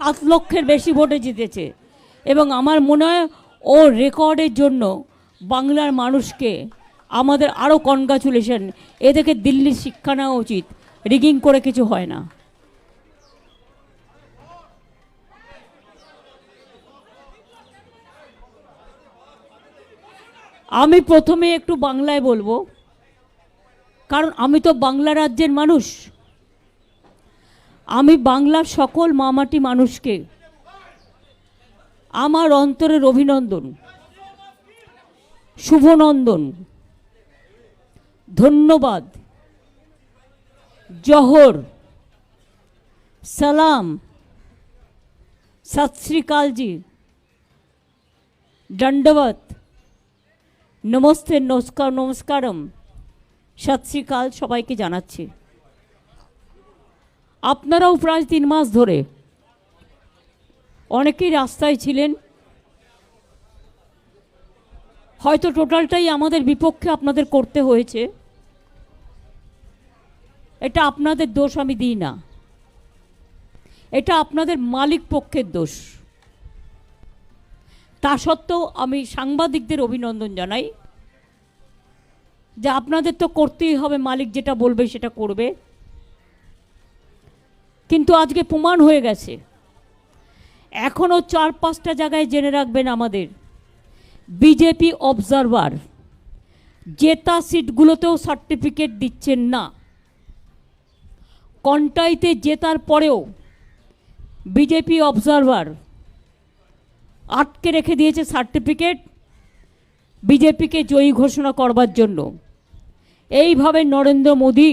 সাত লক্ষের বেশি ভোটে জিতেছে। এবং আমার মনে হয় ও রেকর্ডের জন্য বাংলার মানুষকে আমাদের আরও কনগ্রাচুলেশন এ থেকে দিল্লির শিক্ষা নেওয়া উচিত। রিগিং করে কিছু হয় না। আমি প্রথমে একটু বাংলায় বলব, কারণ আমি তো বাংলা রাজ্যের মানুষ। আমি বাংলার সকল মামাটি মানুষকে আমার অন্তরের অভিনন্দন, শুভনন্দন, ধন্যবাদ, জহর, সালাম সত শ্রীকালজি দণ্ডবত নমস্তে, নমস্কার, নমস্কারম সত শ্রীকাল সবাইকে জানাচ্ছি। আপনারাও প্রায় তিন মাস ধরে অনেকেই রাস্তায় ছিলেন। হয়তো টোটালটাই আমাদের বিপক্ষে আপনাদের করতে হয়েছে। এটা আপনাদের দোষ আমি দিই না। এটা আপনাদের মালিক পক্ষের দোষ। তা সত্ত্বেও আমি সাংবাদিকদের অভিনন্দন জানাই যে আপনাদের তো করতেই হবে, মালিক যেটা বলবে সেটা করবে। কিন্তু আজকে প্রমাণ হয়ে গেছে। এখনও চার পাঁচটা জায়গায় জেনে রাখবেন আমাদের। বিজেপি অবজারভার জেতা সিটগুলোতেও সার্টিফিকেট দিচ্ছেন না। কন্টাইতে জেতার পরেও বিজেপি অবজারভার আটকে রেখে দিয়েছে সার্টিফিকেট বিজেপিকে জয়ী ঘোষণা করবার জন্য। এইভাবে নরেন্দ্র মোদী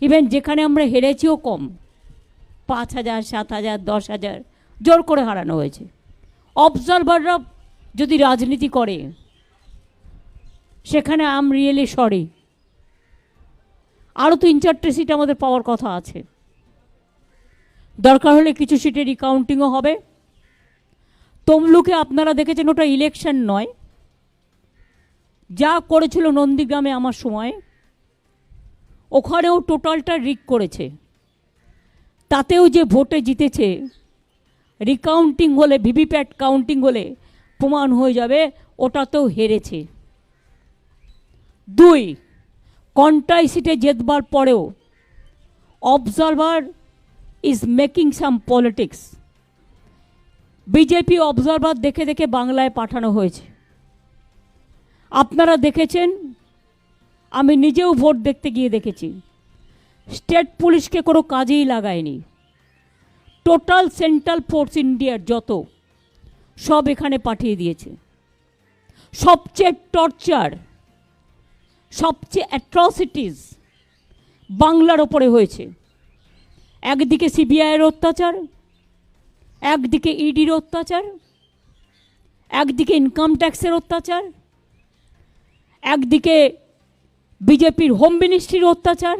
ইভেন যেখানে আমরা হেরেছিও কম। পাঁচ হাজার, সাত হাজার, দশ হাজার জোর করে হারানো হয়েছে। অবজারভাররা যদি রাজনীতি করে, সেখানে আম রিয়েলি সরি আরও তিন চারটে সিট আমাদের পাওয়ার কথা আছে। দরকার হলে কিছু সিটে রিকাউন্টিংও হবে। তমলুকে আপনারা দেখেছেন, ওটা ইলেকশন নয়। যা করেছিল নন্দীগ্রামে আমার সময়। ওখানেও টোটালটা রিক করেছে। তাতেও যে ভোটে জিতেছে রিকাউন্টিং হলে, ভিভিপ্যাট কাউন্টিং হলে প্রমাণ হয়ে যাবে, ওটাতেও হেরেছে। দুই, কন্টাই সিটে জেতবার পরেও observer is making some politics BJP observer দেখে দেখে বাংলায় পাঠানো হয়েছে। আপনারা দেখেছেন আমি নিজেও ভোট দেখতে গিয়ে দেখেছি। স্টেট পুলিশকে কোনো কাজেই লাগায়নি। টোটাল সেন্ট্রাল ফোর্স ইন্ডিয়ার যত, সব এখানে পাঠিয়ে দিয়েছে। সবচেয়ে টর্চার, সবচেয়ে অ্যাট্রসিটিস বাংলার ওপরে হয়েছে। একদিকে সিবিআইয়ের অত্যাচার, একদিকে ইডির অত্যাচার, একদিকে ইনকাম ট্যাক্সের অত্যাচার, একদিকে বিজেপির হোম মিনিস্ট্রির অত্যাচার,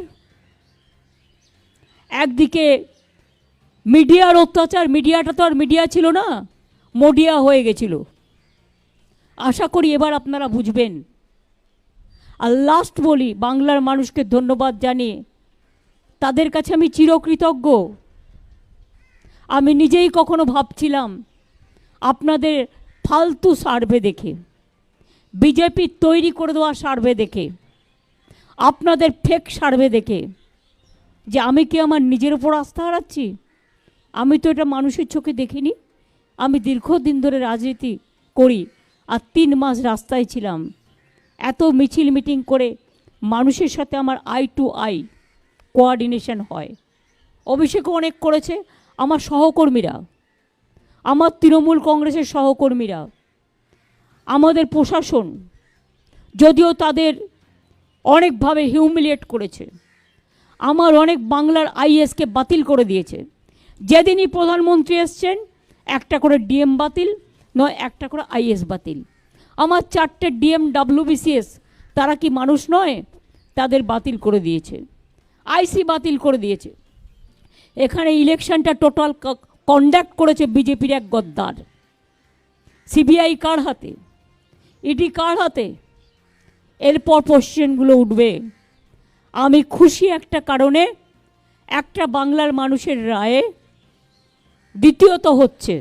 একদিকে মিডিয়ার অত্যাচার, মিডিয়াটা তো আর মিডিয়া ছিল না মডিয়া হয়ে গেছিল। আশা করি এবার আপনারা বুঝবেন। আর লাস্ট বলি, বাংলার মানুষকে ধন্যবাদ জানিয়ে, তাদের কাছে আমি চিরকৃতজ্ঞ। আমি নিজেই কখনো ভাবছিলাম, আপনাদের ফালতু সার্ভে দেখে, বিজেপি তৈরি করে দেওয়া সার্ভে দেখে আপনাদের ফেক সার্ভে দেখে যে আমি কি আমার নিজের উপর আস্থা হারাচ্ছি? আমি তো এটা মানুষের চোখে দেখিনি। আমি দীর্ঘদিন ধরে রাজনীতি করি আর তিন মাস রাস্তায় ছিলাম। এত মিছিল মিটিং করে মানুষের সাথে আমার আই টু আই কোয়ার্ডিনেশন হয়। অভিষেকও অনেক করেছে আমার সহকর্মীরা। আমার তৃণমূল কংগ্রেসের সহকর্মীরা। আমাদের প্রশাসন, যদিও তাদের অনেকভাবে হিউমিলিয়েট করেছে। আমার অনেক বাংলার আইএসকে বাতিল করে দিয়েছে। যেদিনই প্রধানমন্ত্রী এসছেন, একটা করে ডিএম বাতিল, নয়, একটা করে আইএস বাতিল। আমার চারটে ডিএম ডাব্লিউবিসিএস তারা কি মানুষ নয়? তাদের বাতিল করে দিয়েছে। আইসি বাতিল করে দিয়েছে। এখানে ইলেকশনটা টোটাল কন্ডাক্ট করেছে বিজেপির এক গদ্দার। সিবিআই কার হাতে? ইডি কার হাতে? এরপর কোশ্চেনগুলো উঠবে। আমি খুশি একটা কারণে একটা বাংলার মানুষের রায়ে দ্বিতীয়ত হচ্ছে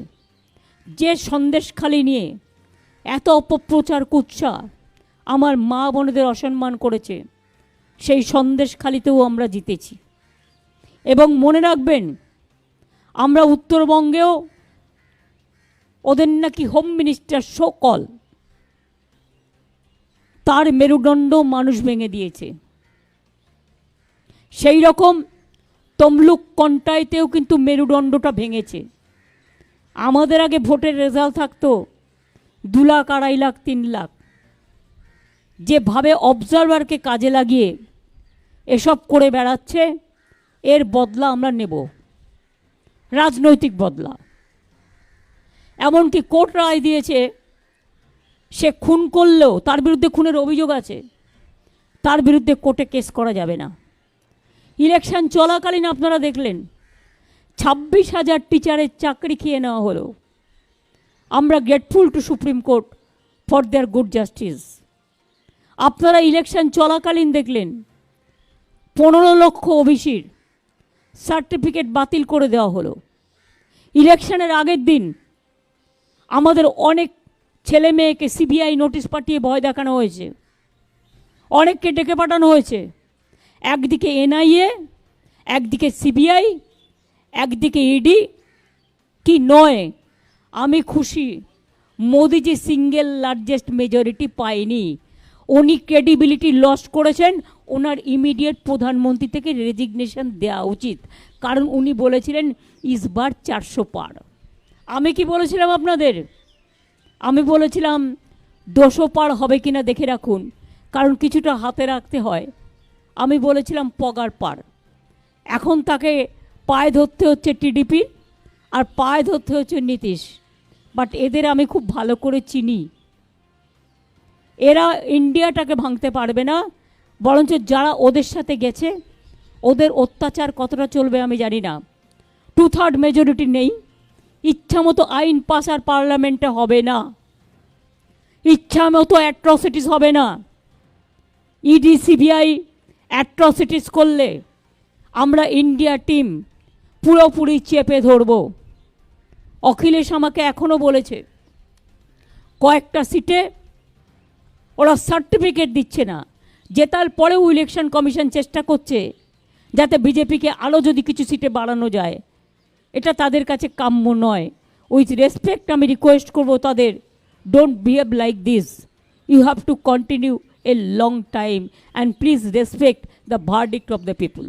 যে সন্দেশখালি নিয়ে এত অপপ্রচার কুৎসা আমার মা বোনেদের অসম্মান করেছে, সেই সন্দেশখালিতেও আমরা জিতেছি। এবং মনে রাখবেন, আমরা উত্তরবঙ্গেও ওদের নাকি হোম মিনিস্টার সকল তার মেরুদণ্ড মানুষ ভেঙে দিয়েছে। সেই রকম তমলুক কন্টাইতেও কিন্তু মেরুদণ্ডটা ভেঙেছে। আমাদের আগে ভোটের রেজাল্ট থাকতো দু লাখ, আড়াই লাখ, তিন লাখ। যেভাবে অবজারভারকে কাজে লাগিয়ে এসব করে বেড়াচ্ছে, এর বদলা আমরা নেব। রাজনৈতিক বদলা। এমনকি কোর্ট রায় দিয়েছে সে খুন করলেও তার বিরুদ্ধে খুনের অভিযোগ আছে। তার বিরুদ্ধে কোর্টে কেস করা যাবে না। ইলেকশন চলাকালীন আপনারা দেখলেন, ছাব্বিশ হাজার টিচারের চাকরি খেয়ে নেওয়া হলো। আমরা grateful to supreme court for their good justice. আপনারা ইলেকশন চলাকালীন দেখলেন, পনেরো লক্ষ ওবিসির সার্টিফিকেট বাতিল করে দেওয়া হলো। ইলেকশনের আগের দিন আমাদের অনেক ছেলে মেয়েকে সিবিআই নোটিশ পাঠিয়ে ভয় দেখানো হয়েছে। অনেককে ডেকে পাঠানো হয়েছে। একদিকে এনআইএ একদিকে সিবিআই একদিকে ইডি কি নয়, আমি খুশি, মোদিজি সিঙ্গেল লার্জেস্ট মেজরিটি পায়নি। উনি ক্রেডিবিলিটি লস করেছেন ওনার ইমিডিয়েট প্রধানমন্ত্রী থেকে রেজিগনেশন দেওয়া উচিত। কারণ উনি বলেছিলেন ইসবার চারশো পার। আমি কি বলেছিলাম আপনাদের? আমি বলেছিলাম দুশো পার হবে কিনা দেখে রাখুন, কারণ কিছুটা হাতে রাখতে হয়। আমি বলেছিলাম, পগার পার। এখন তাকে পায়ে ধরতে হচ্ছে টিডিপি আর পায়ে ধরতে হচ্ছে নীতিশ। বাট এদের আমি খুব ভালো করে চিনি। এরা ইন্ডিয়াটাকে ভাঙতে পারবে না, বরঞ্চ যারা ওদের সাথে গেছে, ওদের অত্যাচার কতটা চলবে আমি জানি না। টু থার্ড মেজরিটি নেই। ইচ্ছা মতো আইন পাস আর পার্লামেন্টে হবে না। ইচ্ছা মতো অ্যাট্রসিটিস হবে না। ইডি সিবিআই অ্যাট্রসিটিস করলে আমরা ইন্ডিয়া টিম পুরোপুরি চেপে ধরব। অখিলেশ আমাকে এখনও বলেছে, কয়েকটা সিটে ওরা সার্টিফিকেট দিচ্ছে না জেতার পরেও ইলেকশন কমিশন চেষ্টা করছে, যাতে বিজেপিকে আরও যদি কিছু সিটে বাড়ানো যায়। এটা তাদের কাছে কাম্য নয়। উইথ রেসপেক্ট আমি রিকোয়েস্ট করব তাদের don't behave like this you have to continue a long time and please respect the verdict of the people